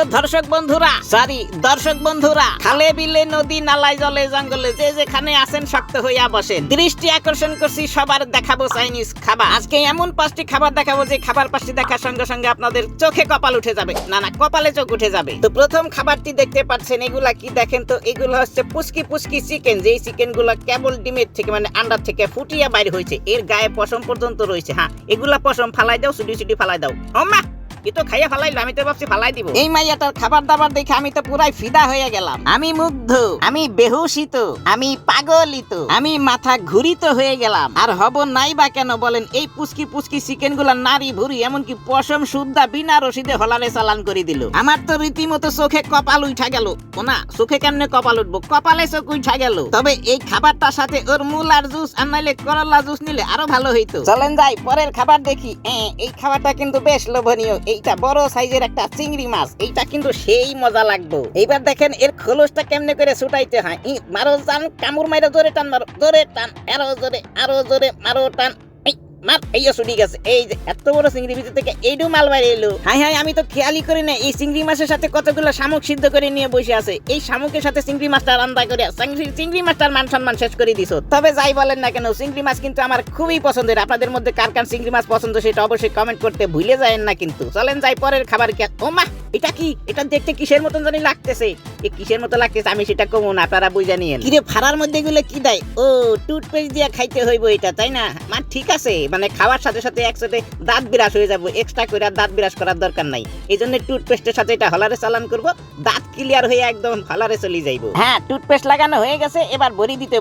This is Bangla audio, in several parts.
হ্যালো দর্শক বন্ধুরা। সরি দর্শক বন্ধুরা। খালে বিলে, নদী, নালায়, জলে, জঙ্গলে যে যেখানে আছেন শক্ত হইয়া বসেন। দৃষ্টি আকর্ষণ করছি, সবার দেখাবো চাইনিজ খাবার। আজকে এমন পাঁচটি খাবার দেখাবো যে খাবার পাঁচটি দেখার সঙ্গে সঙ্গে আপনাদের চোখে কপাল উঠে যাবে। না না, কপালে চোখ উঠে যাবে। তো প্রথম খাবারটি দেখতে পাচ্ছেন, এগুলা কি দেখেন? তো এগুলো হচ্ছে পুচকি পুচকি চিকেন। যেই চিকেনগুলা কেবল ডিমের থেকে মানে আন্ডার থেকে ফুটিয়া বাইর হয়েছে, এর গায়ে পশম পর্যন্ত রয়েছে। হ্যাঁ এগুলা পশম ফালাই দাও সুডি সুডি ফালাই দাও। ও মা এ তো খাইয়া আমি তো ভাবছি ফালাই দিব। এই মাইয়াটার খাবার দাবার দেখে আমি তো পুরাই ফিদা হয়ে গেলাম। আমি মুগ্ধ, আমি বেহুশিত, আমি পাগলিত, আমি মাথা ঘুরিত হয়ে গেলাম। আর হব নাই বা কেন বলেন, এই পুচকি পুচকি চিকেনগুলা নারী ভুরি এমনকি পশম সুদ্দা বিনা রসিদে হলারে চালান করে দিল। আমার তো রীতিমতো চোখে কপাল উঠা গেল। না চোখে কেমনে কপাল উঠবো? কপালে চোখ উঠা গেল। তবে এই খাবারটার সাথে ওর মূলার জুস আর নাইলে করলা জুস নিলে আরও ভালো হইতো। চলেন যাই, পরের খাবার দেখি। এই খাবারটা কিন্তু বেশ লোভনীয়। এইটা বড় সাইজের একটা চিংড়ি মাছ, এইটা কিন্তু সেই মজা লাগবো। এইবার দেখেন এর খোলসটা কেমনে করে ছুটাইতে হয়। মারো টান কামুর মাইরা জোরে টান, মারো, জোরে টান, আরও জোরে আরও জোরে, মারো টান। এই, মার এই ছুটি গেছে এই যে এত বড় চিংড়ি ভিতর থেকে এইটু মাল বাইরে এলো। হাই হাই আমি তো খেয়ালই করি না এই চিংড়ি মাছের সাথে কতগুলো শামুক সিদ্ধ করে নিয়ে বসে আছে। এই শামুকের সাথে চিংড়ি মাছটা রান্না করে চিংড়ি- মাছটার মান সম্মান শেষ করে দিছো। তবে যাই বলেন না কেন চিংড়ি মাছ কিন্তু আমার খুবই পছন্দের। আপনাদের মধ্যে কার কার চিংড়ি মাছ পছন্দ সেটা অবশ্যই কমেন্ট করতে ভুলে যায়েন না কিন্তু। চলেন যাই পরের খাবার কি ও মা এটা কি? এটা দেখতে কিসের মতন জানি লাগতেছে। এ কিসের মতো লাগতেছে আমি সেটা কমন আপনারা বুঝে নিয়েন। কিরে ফাড়ার মধ্যে গুলো কি দেয়? ও টুথপেস্ট দিয়ে খাইতে হইব এটা তাই না? মা ঠিক আছে মানে খাওয়ার সাথে সাথে একসাথে দাঁত বিরাস হয়ে যাব। এক্সট্রা করে দাঁত বিরাস করার দরকার নাই। এই জন্য টুথপেস্টের সাথে এটা হলারে চালান করব, দাঁত ক্লিয়ার হয়ে একদম হলারে চলে যাইব। হ্যাঁ টুথপেস্ট লাগানো হয়ে গেছে, এবার বড়ি দিতে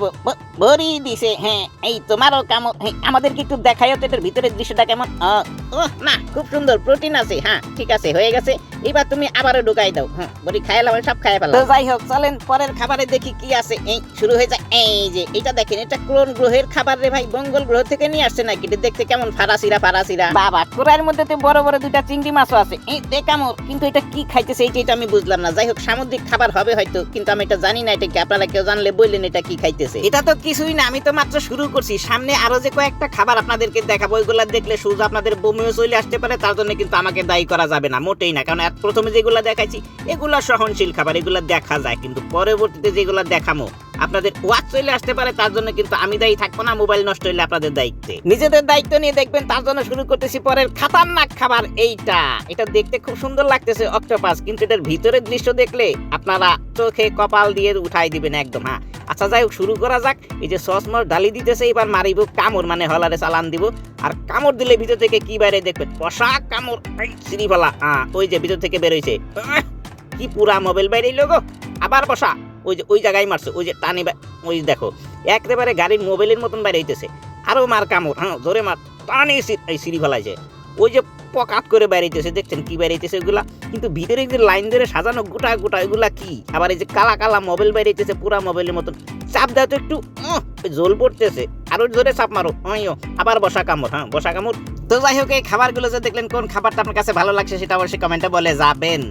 বড়ি দিছে হ্যাঁ এই তোমারও কাম আমাদের আমাদেরকে একটু দেখাই তো এটার ভিতরের দৃশ্যটা কেমন। ও না, খুব সুন্দর প্রোটিন আছে হ্যাঁ ঠিক আছে, হয়ে গেছে। এবার তুমি আবারও ঢুকাই দাও হ্যাঁ বড়ি খাইলাম সব খাই ফেলাম তো যাই হোক চলেন পরের খাবারে দেখি কি আছে। এই শুরু হয়ে যায় এই যে এটা দেখেন এটা কোন গ্রহের খাবার রে ভাই মঙ্গল গ্রহ থেকে নিয়ে আসছে নাকি? এটা দেখতে কেমন ফারাসিরা ফারাসিরা। বাবা কোরাইয়ের মধ্যে তো বড় বড় দুইটা চিংড়ি মাছও আছে। এই দেখামোর কিন্তু এটা কি খাইতেছে এইটা এটা আমি বুঝলাম না। যাই হোক সামুদ্রিক খাবার হবে হয়তো কিন্তু আমি এটা জানি না এটা কি। আপনারা কেউ জানলে বললেন এটা কি খাইতেছে। এটা তো কিছুই না আমি তো মাত্র শুরু করছি। সামনে আরও যে কয়েকটা খাবার আপনাদেরকে দেখাবো ওইগুলা দেখলে শুধু আপনাদের বমিও চলে আসতে পারে তার জন্য কিন্তু আমাকে দায়ী করা যাবে না মোটেই না কারণ এত প্রথমে যেগুলো দেখাইছি এগুলা সহনশীল খাবার এগুলা দেখা যায় কিন্তু পরবর্তীতে যেগুলো দেখামো আপনাদের ওয়াচ চলে আসতে পারে, তার জন্য কিন্তু আমি দায়ী থাকব না, মোবাইল নষ্ট হইলে আপনাদের দায়িত্বে। নিজেদের দায়িত্ব নিয়ে দেখবেন, তার জন্য শুরু করতেছি পরের খাতারনাক খাবার, এইটা। এটা দেখতে খুব সুন্দর লাগতেছে অক্টোপাস, কিন্তু এটার ভিতরের দৃশ্য দেখলে আপনারা চোখে কপাল দিয়ে উঠাই দিবেন একদম হ্যাঁ। আচ্ছা যাই হোক, শুরু করা যাক। এই যে সসমর ডালি দিতেছে, এবার মারিব কামড় মানে হলারে চালান দিব। আর কামড় দিলে ভিতর থেকে কি বাইরে দেখবেন? পোশাক কামড় শ্রীফলা হ্যাঁ ওই যে ভিতর থেকে বেরোইছে কি পুরা মোবাইল বাইরে গো। আবার বসা। ওই যে, ওই জায়গায় মারছে, ওই যে টানি ওই দেখো, একেবারে গাড়ির মোবাইলের মতন বাইরে হইতেছে। আরও মার কামড় হ্যাঁ জোরে মার, টানি এই সিঁড়ি ফেলাইছে ওই যে পকাত করে বেরিয়েছে দেখছেন কি বেরিয়েছে ওগুলা কিন্তু ভিতরে যে লাইন ধরে সাজানো গোটা গোটা এগুলা কি? আবার এই যে কালা কালা মোবাইল বেরিয়েছে পুরা মোবাইলের মতন। চাপ দেওয়া তো একটু জোল পড়তেছে। আরও জোরে চাপ মারো অয়ো আবার বসা কামড় হ্যাঁ বসা কামড়। তো যাই হোক, এই খাবারগুলো যে দেখলেন, কোন খাবারটা আপনার কাছে ভালো লাগছে সেটা অবশ্যই কমেন্টে বলে যাবেন।